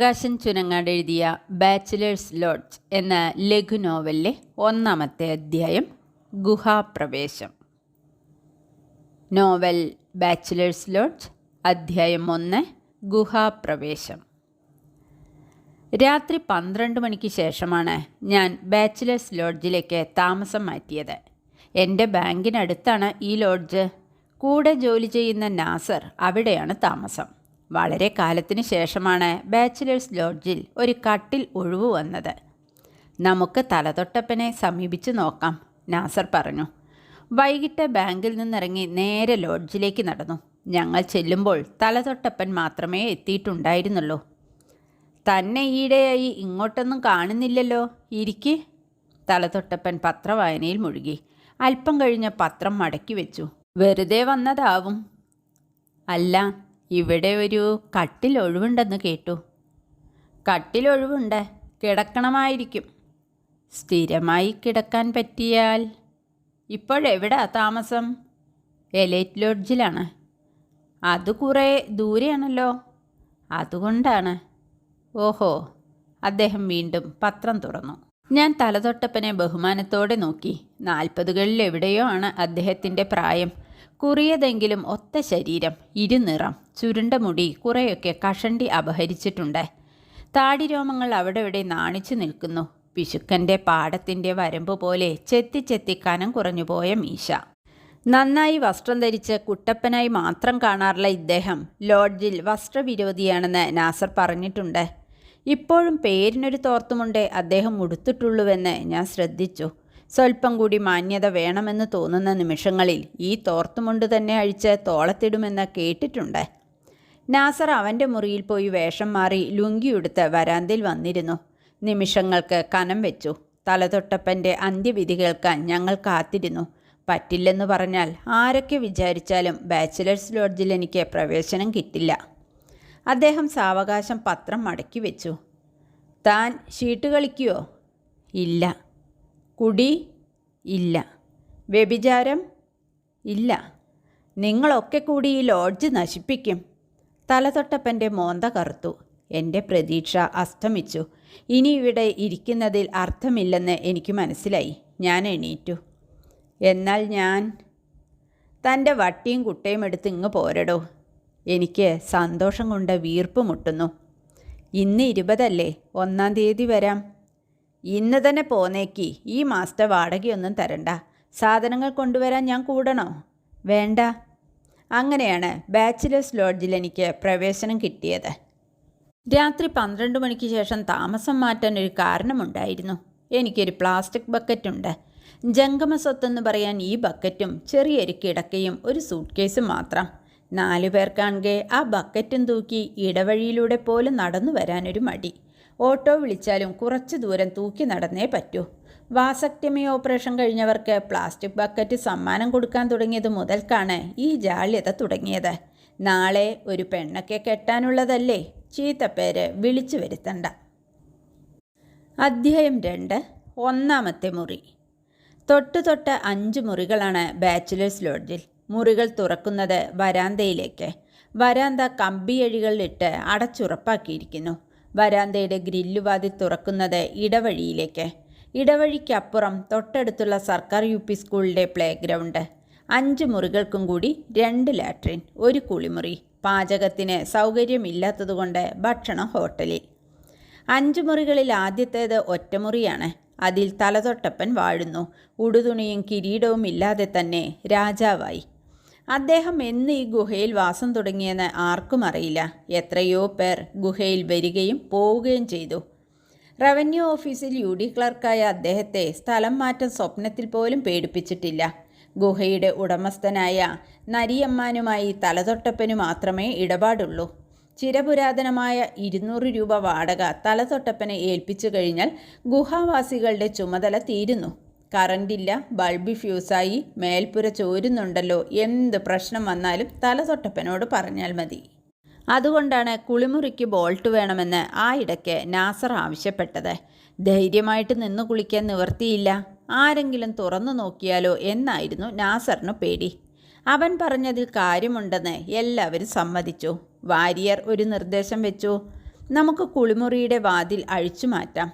പ്രകാശൻ ചുനങ്ങാട് എഴുതിയ bachelors lodge എന്ന ലഘു നോവലിലെ ഒന്നാമത്തെ അധ്യായം ഗുഹാപ്രവേശം. നോവൽ ബാച്ചിലേഴ്സ് ലോഡ്ജ് അധ്യായം ഒന്ന് ഗുഹാപ്രവേശം. രാത്രി പന്ത്രണ്ട് മണിക്ക് ശേഷമാണ് ഞാൻ ബാച്ചിലേഴ്സ് ലോഡ്ജിലേക്ക് താമസം മാറ്റിയത്. എന്റെ ബാങ്കിനടുത്താണ് ഈ ലോഡ്ജ് കൂടെ ജോലി ചെയ്യുന്ന നാസർ അവിടെയാണ് താമസം. വളരെ കാലത്തിന് ശേഷമാണ് ബാച്ചിലേഴ്സ് ലോഡ്ജിൽ ഒരു കട്ടിൽ ഒഴിവ് വന്നത്. നമുക്ക് തലതൊട്ടപ്പനെ സമീപിച്ച് നോക്കാം നാസർ പറഞ്ഞു. വൈകിട്ട് ബാങ്കിൽ നിന്നിറങ്ങി നേരെ ലോഡ്ജിലേക്ക് നടന്നു. ഞങ്ങൾ ചെല്ലുമ്പോൾ തലതൊട്ടപ്പൻ മാത്രമേ എത്തിയിട്ടുണ്ടായിരുന്നുള്ളൂ. തന്നെ ഈയിടെയായി ഇങ്ങോട്ടൊന്നും കാണുന്നില്ലല്ലോ ഇരിക്ക് തലതൊട്ടപ്പൻ പത്രവായനയിൽ മുഴുകി. അല്പം കഴിഞ്ഞ് പത്രം മടക്കി വെച്ചു. വെറുതെ വന്നതാവും. അല്ല ഇവിടെ ഒരു കട്ടിൽ ഒഴിവുണ്ടെന്ന് കേട്ടു. കട്ടിൽ ഒഴിവുണ്ട് കിടക്കണമായിരിക്കും. സ്ഥിരമായി കിടക്കാൻ പറ്റിയാൽ ഇപ്പോഴെവിടാ താമസം? എലൈറ്റ് ലോഡ്ജിലാണ്. അത് കുറേ ദൂരെയാണല്ലോ. അതുകൊണ്ടാണ്. ഓഹോ അദ്ദേഹം വീണ്ടും പത്രം തുറന്നു. ഞാൻ തലതൊട്ടപ്പനെ ബഹുമാനത്തോടെ നോക്കി. നാൽപ്പതുകളിൽ എവിടെയോ ആണ് അദ്ദേഹത്തിന്റെ പ്രായം. കുറിയതെങ്കിലും ഒത്ത ശരീരം ഇരുനിറം ചുരുണ്ട മുടി കുറേയൊക്കെ കഷണ്ടി അപഹരിച്ചിട്ടുണ്ട്. താടിരോമങ്ങൾ അവിടെ ഇവിടെ നാണിച്ചു നിൽക്കുന്നു. പിശുക്കന്റെ പാടത്തിന്റെ വരമ്പ് പോലെ ചെത്തിച്ചെത്തി ചെത്തി കനം കുറഞ്ഞു പോയ മീശ. നന്നായി വസ്ത്രം ധരിച്ച് കുട്ടപ്പനായി മാത്രം കാണാറുള്ള ഇദ്ദേഹം. ലോഡ്ജിൽ വസ്ത്രവിരോധിയാണെന്ന് നാസർ പറഞ്ഞിട്ടുണ്ട്. ഇപ്പോഴും പേരിനൊരു തോർത്തുമുണ്ടേ അദ്ദേഹം ഉടുത്തിട്ടുള്ളൂവെന്ന് ഞാൻ ശ്രദ്ധിച്ചു. സ്വല്പം കൂടി മാന്യത വേണമെന്ന് തോന്നുന്ന നിമിഷങ്ങളിൽ ഈ തോർത്തുമുണ്ട് തന്നെ അഴിച്ച് തോളത്തിടുമെന്ന് കേട്ടിട്ടുണ്ട്. നാസർ അവന്റെ മുറിയിൽ പോയി വേഷം മാറി ലുങ്കിയുടുത്ത് വരാന്തിൽ വന്നിരുന്നു. നിമിഷങ്ങൾക്ക് കനം വെച്ചു. തലതൊട്ടപ്പന്റെ അന്ത്യവിധി കേൾക്കാൻ ഞങ്ങൾ കാത്തിരുന്നു. പറ്റില്ലെന്ന് പറഞ്ഞാൽ ആരൊക്കെ വിചാരിച്ചാലും ബാച്ചിലേഴ്സ് ലോഡ്ജിൽ എനിക്ക് പ്രവേശനം കിട്ടില്ല. അദ്ദേഹം സാവകാശം പത്രം മടക്കി വെച്ചു. താൻ ഷീട്ട് കളിക്കുവോ? ഇല്ല. കുടി ഇല്ല. വ്യഭിചാരം ഇല്ല. നിങ്ങളൊക്കെ കൂടി ഈ ലോഡ്ജ് നശിപ്പിക്കും. തലതൊട്ടപ്പന്റെ മോന്ത കറുത്തു. എന്റെ പ്രതീക്ഷ അസ്തമിച്ചു. ഇനി ഇവിടെ ഇരിക്കുന്നതിൽ അർത്ഥമില്ലെന്ന് എനിക്ക് മനസ്സിലായി. ഞാൻ എണീറ്റു. എന്നാൽ ഞാൻ തന്റെ വട്ടിയും കുട്ടയും എടുത്ത് ഇങ്ങ് പോരടോ. എനിക്ക് സന്തോഷം കൊണ്ട് വീർപ്പ് മുട്ടുന്നു. ഇന്ന് ഇരുപതല്ലേ? ഒന്നാം തീയതി വരാം. ഇന്ന് തന്നെ പോന്നേക്ക്. ഈ മാസത്തെ വാടകയൊന്നും തരണ്ട. സാധനങ്ങൾ കൊണ്ടുവരാൻ ഞാൻ കൂടണോ? വേണ്ട. അങ്ങനെയാണ് ബാച്ചിലേഴ്സ് ലോഡ്ജിൽ എനിക്ക് പ്രവേശനം കിട്ടിയത്. രാത്രി പന്ത്രണ്ട് മണിക്ക് ശേഷം താമസം മാറ്റാൻ ഒരു കാരണമുണ്ടായിരുന്നു. എനിക്കൊരു പ്ലാസ്റ്റിക് ബക്കറ്റുണ്ട് ജംഗമ സ്വത്തെന്ന് പറയാൻ ഈ ബക്കറ്റും ചെറിയൊരു കിടക്കയും ഒരു സൂട്ട് കേസും മാത്രം. നാലു പേർക്കാണെങ്കിൽ ആ ബക്കറ്റും തൂക്കി ഇടവഴിയിലൂടെ പോലും നടന്നു വരാനൊരു മടി. ഓട്ടോ വിളിച്ചാലും കുറച്ച് ദൂരം തൂക്കി നടന്നേ പറ്റൂ. വാസക്ടമി ഓപ്പറേഷൻ കഴിഞ്ഞവർക്ക് പ്ലാസ്റ്റിക് ബക്കറ്റ് സമ്മാനം കൊടുക്കാൻ തുടങ്ങിയത് മുതൽക്കാണ് ഈ ജാള്യത തുടങ്ങിയത്. നാളെ ഒരു പെണ്ണൊക്കെ കെട്ടാനുള്ളതല്ലേ? ചീത്തപ്പേര് വിളിച്ചു വരുത്തണ്ട. അധ്യായം രണ്ട്. ഒന്നാമത്തെ മുറി. തൊട്ട് തൊട്ട് അഞ്ച് മുറികളാണ് ബാച്ചിലേഴ്സ് ലോഡ്ജിൽ. മുറികൾ തുറക്കുന്നത് വരാന്തയിലേക്ക്. വരാന്ത കമ്പിയഴികളിലിട്ട് അടച്ചുറപ്പാക്കിയിരിക്കുന്നു. വരാന്തയുടെ ഗ്രില്ലുവാതി തുറക്കുന്നത് ഇടവഴിയിലേക്ക്. ഇടവഴിക്കപ്പുറം തൊട്ടടുത്തുള്ള സർക്കാർ യു പി സ്കൂളിന്റെ പ്ലേ ഗ്രൗണ്ട് അഞ്ച് മുറികൾക്കും കൂടി രണ്ട് ലാട്രിൻ ഒരു കുളിമുറി. പാചകത്തിന് സൗകര്യമില്ലാത്തതുകൊണ്ട് ഭക്ഷണം ഹോട്ടലിൽ. അഞ്ച് മുറികളിൽ ആദ്യത്തേത് ഒറ്റമുറിയാണ് അതിൽ തലതൊട്ടപ്പൻ വാഴുന്നു. ഉടുതുണിയും കിരീടവും ഇല്ലാതെ തന്നെ രാജാവായി. അദ്ദേഹം എന്ന് ഈ ഗുഹയിൽ വാസം തുടങ്ങിയെന്ന് ആർക്കും അറിയില്ല. എത്രയോ പേർ ഗുഹയിൽ വരികയും പോവുകയും ചെയ്തു. റവന്യൂ ഓഫീസിൽ യു ഡി ക്ലർക്കായ അദ്ദേഹത്തെ സ്ഥലം മാറ്റം സ്വപ്നത്തിൽ പോലും പേടിപ്പിച്ചിട്ടില്ല. ഗുഹയുടെ ഉടമസ്ഥനായ നരിയമ്മാനുമായി തലതൊട്ടപ്പനു മാത്രമേ ഇടപാടുള്ളൂ. ചിരപുരാതനമായ ഇരുന്നൂറ് രൂപ വാടക തലതൊട്ടപ്പനെ ഏൽപ്പിച്ചു കഴിഞ്ഞാൽ ഗുഹാവാസികളുടെ ചുമതല തീരുന്നു. കറണ്ടില്ല ബൾബ് ഫ്യൂസായി മേൽപ്പുര ചോരുന്നുണ്ടല്ലോ എന്ത് പ്രശ്നം വന്നാലും തലതൊട്ടപ്പനോട് പറഞ്ഞാൽ മതി. അതുകൊണ്ടാണ് കുളിമുറിക്ക് ബോൾട്ട് വേണമെന്ന് ആ ഇടയ്ക്ക് നാസർ ആവശ്യപ്പെട്ടത്. ധൈര്യമായിട്ട് നിന്ന് കുളിക്കാൻ നിവർത്തിയില്ല. ആരെങ്കിലും തുറന്നു നോക്കിയാലോ എന്നായിരുന്നു നാസറിന് പേടി. അവൻ പറഞ്ഞതിൽ കാര്യമുണ്ടെന്ന് എല്ലാവരും സമ്മതിച്ചു. വാരിയർ ഒരു നിർദ്ദേശം വെച്ചു. നമുക്ക് കുളിമുറിയുടെ വാതിൽ അഴിച്ചു മാറ്റാം.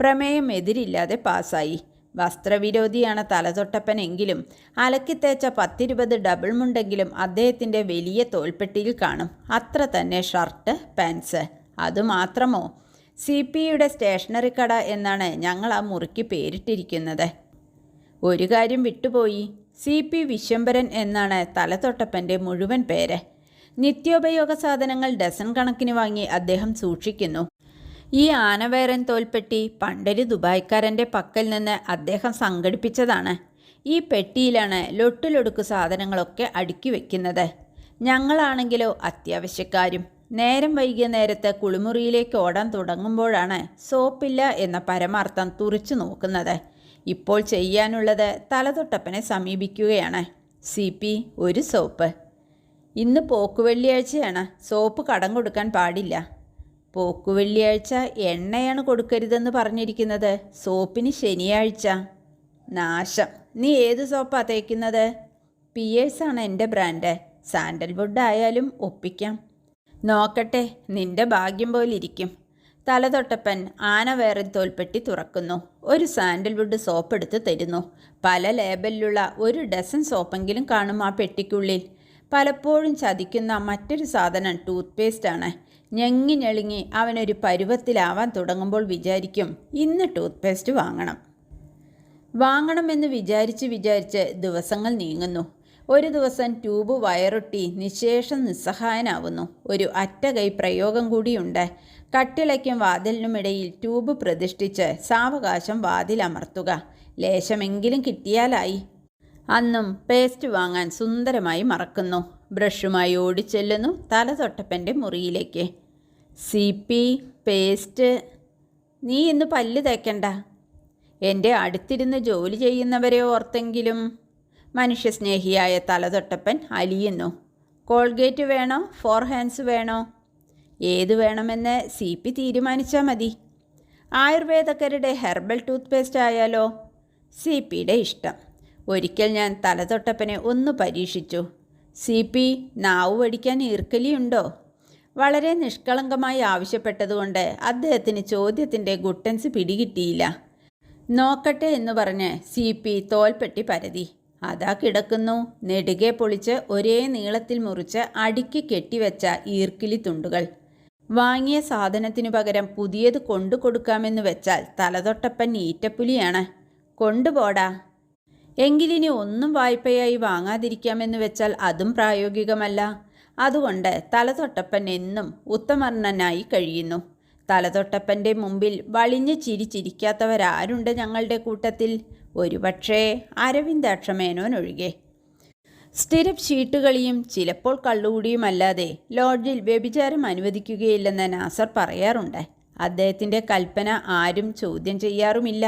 പ്രമേയം എതിരില്ലാതെ പാസ്സായി. വസ്ത്രവിരോധിയാണ് തലതൊട്ടപ്പനെങ്കിലും അലക്കിത്തേച്ച പത്തിരുപത് ഡബിൾ മുണ്ടെങ്കിലും അദ്ദേഹത്തിന്റെ വലിയ തോൽപ്പെട്ടിയിൽ കാണും. അത്ര തന്നെ ഷർട്ട് പാൻസ് അതുമാത്രമോ? സി പി യുടെ സ്റ്റേഷനറി കട എന്നാണ് ഞങ്ങൾ ആ മുറിക്ക് പേരിട്ടിരിക്കുന്നത്. ഒരു കാര്യം വിട്ടുപോയി. സി പി വിശ്വംഭരൻ എന്നാണ് തലതൊട്ടപ്പന്റെ മുഴുവൻ പേര്. നിത്യോപയോഗ സാധനങ്ങൾ ഡസൺ കണക്കിന് വാങ്ങി അദ്ദേഹം സൂക്ഷിക്കുന്നു. ഈ ആനവേരൻ തോൽപ്പെട്ടി പണ്ടൊരു ദുബായ്ക്കാരന്റെ പക്കൽ നിന്ന് അദ്ദേഹം സംഘടിപ്പിച്ചതാണ്. ഈ പെട്ടിയിലാണ് ലൊട്ടിലൊടുക്ക് സാധനങ്ങളൊക്കെ അടുക്കി വെക്കുന്നത്. ഞങ്ങളാണെങ്കിലോ അത്യാവശ്യക്കാരും. നേരം വൈകിയ നേരത്ത് കുളിമുറിയിലേക്ക് ഓടാൻ തുടങ്ങുമ്പോഴാണ് സോപ്പില്ല എന്ന പരമാർത്ഥം തുറിച്ചു നോക്കുന്നത്. ഇപ്പോൾ ചെയ്യാനുള്ളത് തലതൊട്ടപ്പനെ സമീപിക്കുകയാണ്. സി പി ഒരു സോപ്പ്. ഇന്ന് പോക്കുവെള്ളിയാഴ്ചയാണ്. സോപ്പ് കടം കൊടുക്കാൻ പാടില്ല. പോക്കുവെള്ളിയാഴ്ച എണ്ണയാണ് കൊടുക്കരുതെന്ന് പറഞ്ഞിരിക്കുന്നത്. സോപ്പിന് ശനിയാഴ്ച. നാശം. നീ ഏത് സോപ്പാ തേക്കുന്നത്? പിയേഴ്സാണ് എന്റെ ബ്രാൻഡ്. സാൻഡൽവുഡ് ആയാലും ഒപ്പിക്കാം. നോക്കട്ടെ നിന്റെ ഭാഗ്യം പോലെ ഇരിക്കും തലതൊട്ടപ്പൻ ആന വേറെ തോൽപ്പെട്ടി തുറക്കുന്നു. ഒരു സാൻഡൽവുഡ് സോപ്പ് എടുത്ത് തരുന്നു. പല ലേബലിലുള്ള ഒരു ഡസൻ സോപ്പെങ്കിലും കാണും ആ പെട്ടിക്കുള്ളിൽ. പലപ്പോഴും ചതിക്കുന്ന മറ്റൊരു സാധനം ടൂത്ത് പേസ്റ്റാണ് ഞെങ്ങി ഞെളിങ്ങി അവനൊരു പരുവത്തിലാവാൻ തുടങ്ങുമ്പോൾ വിചാരിക്കും ഇന്ന് ടൂത്ത് പേസ്റ്റ് വാങ്ങണം. വാങ്ങണമെന്ന് വിചാരിച്ച് വിചാരിച്ച് ദിവസങ്ങൾ നീങ്ങുന്നു. ഒരു ദിവസം ട്യൂബ് വയറൊട്ടി നിശേഷം നിസ്സഹായനാവുന്നു. ഒരു അറ്റകൈ പ്രയോഗം കൂടിയുണ്ട്. കട്ടിളയ്ക്കും വാതിലിനുമിടയിൽ ട്യൂബ് പ്രതിഷ്ഠിച്ച് സാവകാശം വാതിലമർത്തുക ലേശമെങ്കിലും കിട്ടിയാലായി. അന്നും പേസ്റ്റ് വാങ്ങാൻ സുന്ദരമായി മറക്കുന്നു. ബ്രഷുമായി ഓടിച്ചെല്ലുന്നു തലതൊട്ടപ്പന്റെ മുറിയിലേക്ക്. C P paste. നീ ഇന്ന് പല്ല് തേക്കണ്ട. എന്റെ അടുത്തിരുന്ന് ജോലി ചെയ്യുന്നവരെ ഓർത്തെങ്കിലും മനുഷ്യസ്നേഹിയായ തലതൊട്ടപ്പൻ അലിയുന്നു. കോൾഗേറ്റ് വേണോ? ഫോർ ഹാൻഡ്സ് വേണോ? ഏത് വേണമെന്ന് സി പി തീരുമാനിച്ചാൽ മതി. ആയുർവേദക്കാരുടെ ഹെർബൽ ടൂത്ത് പേസ്റ്റ് ആയാലോ? സി പിയുടെ ഇഷ്ടം. ഒരിക്കൽ ഞാൻ തലതൊട്ടപ്പനെ ഒന്ന് പരീക്ഷിച്ചു. സി പി നാവ് വടിക്കാൻ ഈർക്കലിയുണ്ടോ വളരെ നിഷ്കളങ്കമായി ആവശ്യപ്പെട്ടതുകൊണ്ട് അദ്ദേഹത്തിന് ചോദ്യത്തിന്റെ ഗുട്ടൻസ് പിടികിട്ടിയില്ല. നോക്കട്ടെ എന്ന് പറഞ്ഞ് സി. പി. തോൽപ്പെട്ടി പരതി. അതാ കിടക്കുന്നു. നെടുകെ പൊളിച്ച് ഒരേ നീളത്തിൽ മുറിച്ച് അടുക്കി കെട്ടിവെച്ച ഈർക്കിലി തുണ്ടുകൾ. വാങ്ങിയ സാധനത്തിനു പകരം പുതിയത് കൊണ്ടു കൊടുക്കാമെന്ന് വെച്ചാൽ തലതൊട്ടപ്പൻ ഈറ്റപ്പുലിയാണ്. കൊണ്ടുപോടാ എങ്കിലിനി ഒന്നും വായ്പയായി വാങ്ങാതിരിക്കാമെന്ന് വെച്ചാൽ അതും പ്രായോഗികമല്ല. അതുകൊണ്ട് തലതൊട്ടപ്പൻ എന്നും ഉത്തമർണനായി കഴിയുന്നു. തലതൊട്ടപ്പന്റെ മുമ്പിൽ വളിഞ്ഞ് ചിരിച്ചിരിക്കാത്തവരാരുണ്ട് ഞങ്ങളുടെ കൂട്ടത്തിൽ. ഒരുപക്ഷേ അരവിന്ദാക്ഷമേനോൻ ഒഴികെ സ്ഥിരം ഷീട്ടുകളിയും ചിലപ്പോൾ കള്ളുകൂടിയുമല്ലാതെ ലോഡ്ജിൽ വ്യഭിചാരം അനുവദിക്കുകയില്ലെന്ന് നാസർ പറയാറുണ്ട്. അദ്ദേഹത്തിന്റെ കൽപ്പന ആരും ചോദ്യം ചെയ്യാറുമില്ല.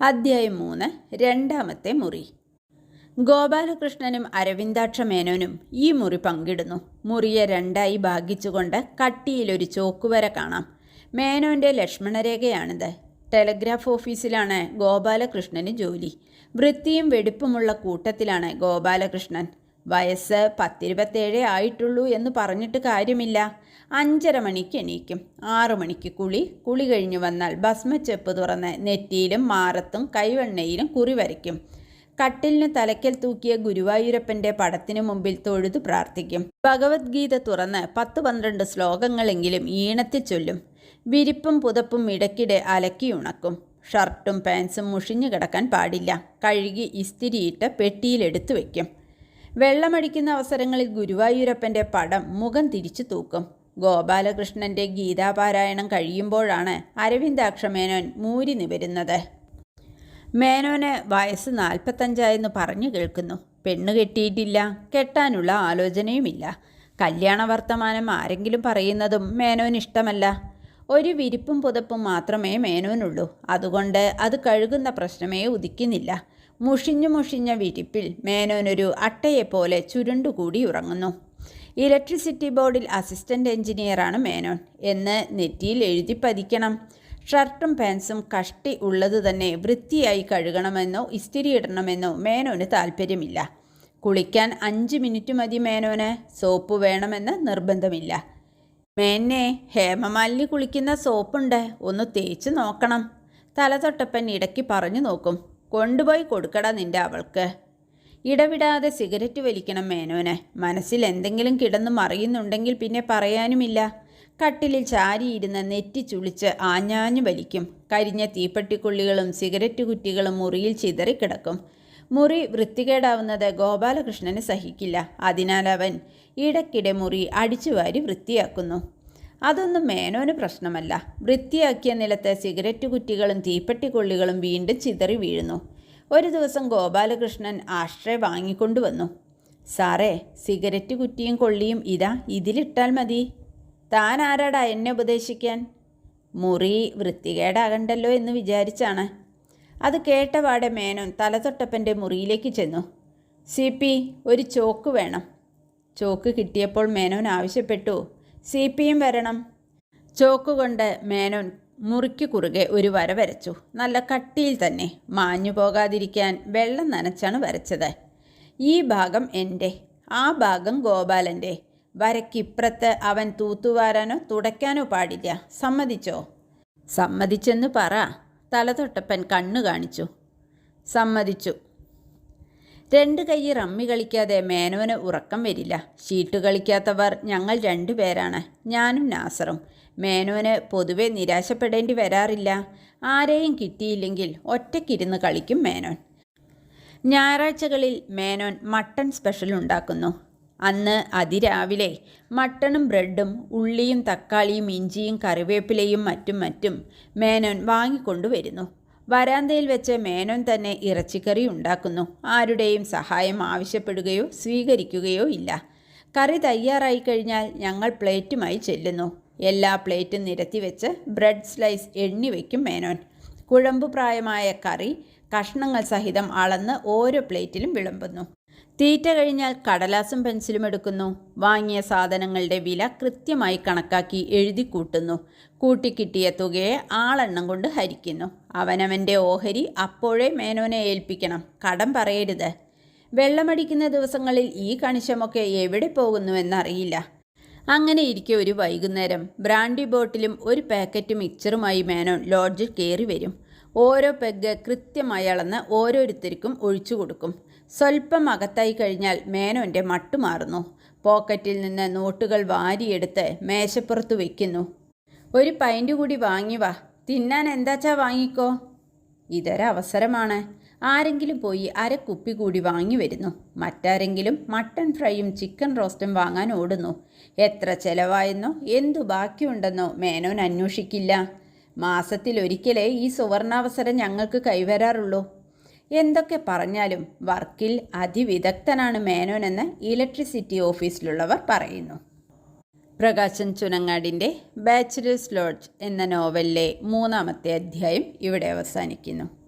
അധ്യായം മൂന്ന് രണ്ടാമത്തെ മുറി. ഗോപാലകൃഷ്ണനും അരവിന്ദാക്ഷ മേനോനും ഈ മുറി പങ്കിടുന്നു. മുറിയെ രണ്ടായി ഭാഗിച്ചുകൊണ്ട് കട്ടിയിലൊരു ചോക്കുവര കാണാം. മേനോന്റെ ലക്ഷ്മണരേഖയാണിത്. ടെലഗ്രാഫ് ഓഫീസിലാണ് ഗോപാലകൃഷ്ണന് ജോലി. വൃത്തിയും വെടിപ്പുമുള്ള കൂട്ടത്തിലാണ് ഗോപാലകൃഷ്ണൻ. വയസ്സ് പത്തിരുപത്തേഴേ ആയിട്ടുള്ളൂ എന്ന് പറഞ്ഞിട്ട് കാര്യമില്ല. അഞ്ചര മണിക്ക് എണീക്കും. ആറു മണിക്ക് കുളി. കുളി കഴിഞ്ഞു വന്നാൽ ഭസ്മച്ചെപ്പ് തുറന്ന് നെറ്റിയിലും മാറത്തും കൈവെണ്ണയിലും കുറി വരയ്ക്കും. കട്ടിലിന് തലയ്ക്കൽ തൂക്കിയ ഗുരുവായൂരപ്പന്റെ പടത്തിനു മുമ്പിൽ തൊഴുതു പ്രാർത്ഥിക്കും. ഭഗവത്ഗീത തുറന്ന് പത്ത് പന്ത്രണ്ട് ശ്ലോകങ്ങളെങ്കിലും ഈണത്തിൽ ചൊല്ലും. വിരിപ്പും പുതപ്പും ഇടയ്ക്കിടെ അലക്കിയുണക്കും ഷർട്ടും പാൻസും മുഷിഞ്ഞു കിടക്കാൻ പാടില്ല. കഴുകി ഇസ്തിരിയിട്ട് പെട്ടിയിലെടുത്തു വയ്ക്കും. വെള്ളമടിക്കുന്ന അവസരങ്ങളിൽ ഗുരുവായൂരപ്പന്റെ പടം മുഖം തിരിച്ചു തൂക്കും. ഗോപാലകൃഷ്ണന്റെ ഗീതാപാരായണം കഴിയുമ്പോഴാണ് അരവിന്ദാക്ഷമേനോൻ മൂരി നിവരുന്നത്. മേനോന് വയസ്സ് നാൽപ്പത്തഞ്ചായെന്ന് പറഞ്ഞു കേൾക്കുന്നു. പെണ്ണ് കെട്ടിയിട്ടില്ല. കെട്ടാനുള്ള ആലോചനയുമില്ല. കല്യാണ വർത്തമാനം ആരെങ്കിലും പറയുന്നതും മേനോന് ഇഷ്ടമല്ല. ഒരു വിരിപ്പും പുതപ്പും മാത്രമേ മേനോനുള്ളൂ. അതുകൊണ്ട് അത് കഴുകുന്ന പ്രശ്നമേ ഉദിക്കുന്നില്ല. മുഷിഞ്ഞു മുഷിഞ്ഞ വിരിപ്പിൽ മേനോനൊരു അട്ടയെപ്പോലെ ചുരുണ്ടുകൂടി ഉറങ്ങുന്നു. ഇലക്ട്രിസിറ്റി ബോർഡിൽ അസിസ്റ്റന്റ് എഞ്ചിനീയറാണ് മേനോൻ എന്ന് നെറ്റിയിൽ എഴുതി പതിക്കണം. ഷർട്ടും പാൻസും കഷ്ടി ഉള്ളത് തന്നെ വൃത്തിയായി കഴുകണമെന്നോ ഇസ്തിരി ഇടണമെന്നോ മേനോന് താല്പര്യമില്ല കുളിക്കാൻ അഞ്ച് മിനിറ്റ് മതി മേനോന്. സോപ്പ് വേണമെന്ന് നിർബന്ധമില്ല. മേനെ ഹേമമാലിനി കുളിക്കുന്ന സോപ്പുണ്ട്. ഒന്ന് തേച്ച് നോക്കണം. തല തൊട്ടപ്പൻ ഇടയ്ക്ക് പറഞ്ഞു നോക്കും. കൊണ്ടുപോയി കൊടുക്കടാ നിന്റെ അവൾക്ക്. ഇടവിടാതെ സിഗരറ്റ് വലിക്കണം മേനോന്. മനസ്സിൽ എന്തെങ്കിലും കിടന്നു മറിയുന്നുണ്ടെങ്കിൽ പിന്നെ പറയാനുമില്ല. കട്ടിലിൽ ചാരിയിരുന്ന് നെറ്റി ചുളിച്ച് ആഞ്ഞാഞ്ഞു വലിക്കും. കരിഞ്ഞ തീപ്പെട്ടിക്കുള്ളികളും സിഗരറ്റ് കുറ്റികളും മുറിയിൽ ചിതറിക്കിടക്കും. മുറി വൃത്തികേടാവുന്നത് ഗോപാലകൃഷ്ണന് സഹിക്കില്ല. അതിനാൽ അവൻ ഇടയ്ക്കിടെ മുറി അടിച്ചുവാരി വൃത്തിയാക്കുന്നു. അതൊന്നും മേനോന് പ്രശ്നമല്ല. വൃത്തിയാക്കിയ നിലത്ത് സിഗരറ്റ് കുറ്റികളും തീപ്പെട്ടിക്കൊള്ളികളും വീണ്ടും ചിതറി വീഴുന്നു. ഒരു ദിവസം ഗോപാലകൃഷ്ണൻ ആശ്രയ വാങ്ങിക്കൊണ്ടുവന്നു. സാറേ സിഗരറ്റ് കുറ്റിയും കൊള്ളിയും ഇതാ ഇതിലിട്ടാൽ മതി. താൻ ആരാടാ എന്നെ ഉപദേശിക്കാൻ? മുറി വൃത്തികേടാകണ്ടല്ലോ എന്ന് വിചാരിച്ചാണ്. അത് കേട്ടപാടെ മേനോൻ തലതൊട്ടപ്പന്റെ മുറിയിലേക്ക് ചെന്നു. സി പി ഒരു ചോക്ക് വേണം. ചോക്ക് കിട്ടിയപ്പോൾ മേനോൻ ആവശ്യപ്പെട്ടു. സി പിയും വരണം. ചോക്ക് കൊണ്ട് മേനോൻ മുറിക്ക് കുറുകെ ഒരു വര വരച്ചു. നല്ല കട്ടിയിൽ തന്നെ മാഞ്ഞു പോകാതിരിക്കാൻ വെള്ളം നനച്ചാണ് വരച്ചത്. ഈ ഭാഗം എന്റെ ആ ഭാഗം ഗോപാലന്റെ. വരയ്ക്കിപ്പുറത്ത് അവൻ തൂത്തുവാരാനോ തുടയ്ക്കാനോ പാടില്ല. സമ്മതിച്ചോ? സമ്മതിച്ചെന്ന് പറ. തലതൊട്ടപ്പൻ കണ്ണു കാണിച്ചു. സമ്മതിച്ചു. രണ്ട് കൈ റമ്മി കളിക്കാതെ മേനോന് ഉറക്കം വരില്ല. ഷീട്ട് കളിക്കാത്തവർ ഞങ്ങൾ രണ്ടുപേരാണ് ഞാനും നാസറും. മേനോന് പൊതുവെ നിരാശപ്പെടേണ്ടി വരാറില്ല. ആരെയും കിട്ടിയില്ലെങ്കിൽ ഒറ്റയ്ക്കിരുന്ന് കളിക്കും മേനോൻ. ഞായറാഴ്ചകളിൽ മേനോൻ മട്ടൺ സ്പെഷ്യൽ ഉണ്ടാക്കുന്നു. അന്ന് അതിരാവിലെ മട്ടണും ബ്രെഡും ഉള്ളിയും തക്കാളിയും ഇഞ്ചിയും കറിവേപ്പിലയും മറ്റും മറ്റും മേനോൻ വാങ്ങിക്കൊണ്ടുവരുന്നു. വരാന്തയിൽ വെച്ച് മേനോൻ തന്നെ ഇറച്ചിക്കറി ഉണ്ടാക്കുന്നു. ആരുടെയും സഹായം ആവശ്യപ്പെടുകയോ സ്വീകരിക്കുകയോ ഇല്ല. കറി തയ്യാറായി കഴിഞ്ഞാൽ ഞങ്ങൾ പ്ലേറ്റുമായി ചെല്ലുന്നു. എല്ലാ പ്ലേറ്റും നിരത്തി വെച്ച് ബ്രെഡ് സ്ലൈസ് എണ്ണി വയ്ക്കും മേനോൻ. കുഴമ്പ് പ്രായമായ കറി കഷ്ണങ്ങൾ സഹിതം അളന്ന് ഓരോ പ്ലേറ്റിലും വിളമ്പുന്നു. തീറ്റ കഴിഞ്ഞാൽ കടലാസും പെൻസിലും എടുക്കുന്നു. വാങ്ങിയ സാധനങ്ങളുടെ വില കൃത്യമായി കണക്കാക്കി എഴുതി കൂട്ടുന്നു. കൂട്ടിക്കിട്ടിയ തുകയെ ആളെണ്ണം കൊണ്ട് ഹരിക്കുന്നു. അവനവന്റെ ഓഹരി അപ്പോഴേ മേനോനെ ഏൽപ്പിക്കണം. കടം പറയരുത്. വെള്ളമടിക്കുന്ന ദിവസങ്ങളിൽ ഈ കണിശമൊക്കെ എവിടെ പോകുന്നുവെന്നറിയില്ല. അങ്ങനെ ഇരിക്കെ ഒരു വൈകുന്നേരം. ബ്രാൻഡി ബോട്ടിലും ഒരു പാക്കറ്റ് മിക്സറുമായി മേനോൻ ലോഡ്ജിൽ കയറി വരും. ഓരോ പെഗ് കൃത്യമായി അളന്ന് ഓരോരുത്തർക്കും ഒഴിച്ചു കൊടുക്കും. സ്വല്പം അകത്തായി കഴിഞ്ഞാൽ മേനോന്റെ മട്ടു മാറുന്നു. പോക്കറ്റിൽ നിന്ന് നോട്ടുകൾ വാരിയെടുത്ത് മേശപ്പുറത്ത് വയ്ക്കുന്നു ഒരു പൈന്റ് കൂടി വാങ്ങി വാ. തിന്നാൻ എന്താച്ചാ വാങ്ങിക്കോ? ഇതൊരവസരമാണ് ആരെങ്കിലും പോയി അര കുപ്പി കൂടി വാങ്ങി വരുന്നു. മറ്റാരെങ്കിലും മട്ടൺ ഫ്രൈയും ചിക്കൻ റോസ്റ്റും വാങ്ങാൻ ഓടുന്നു. എത്ര ചെലവായെന്നോ എന്തു ബാക്കിയുണ്ടെന്നോ മേനോൻ അന്വേഷിക്കില്ല. മാസത്തിലൊരിക്കലേ ഈ സുവർണാവസരം ഞങ്ങൾക്ക് കൈവരാറുള്ളൂ. എന്തൊക്കെ പറഞ്ഞാലും വർക്കിൽ അതിവിദഗ്ധനാണ് മേനോനെന്ന് ഇലക്ട്രിസിറ്റി ഓഫീസിലുള്ളവർ പറയുന്നു. പ്രകാശൻ ചുനങ്ങാടിന്റെ ബാച്ചിലേഴ്സ് ലോഡ്ജ് എന്ന നോവലിലെ മൂന്നാമത്തെ അധ്യായം ഇവിടെ അവസാനിക്കുന്നു.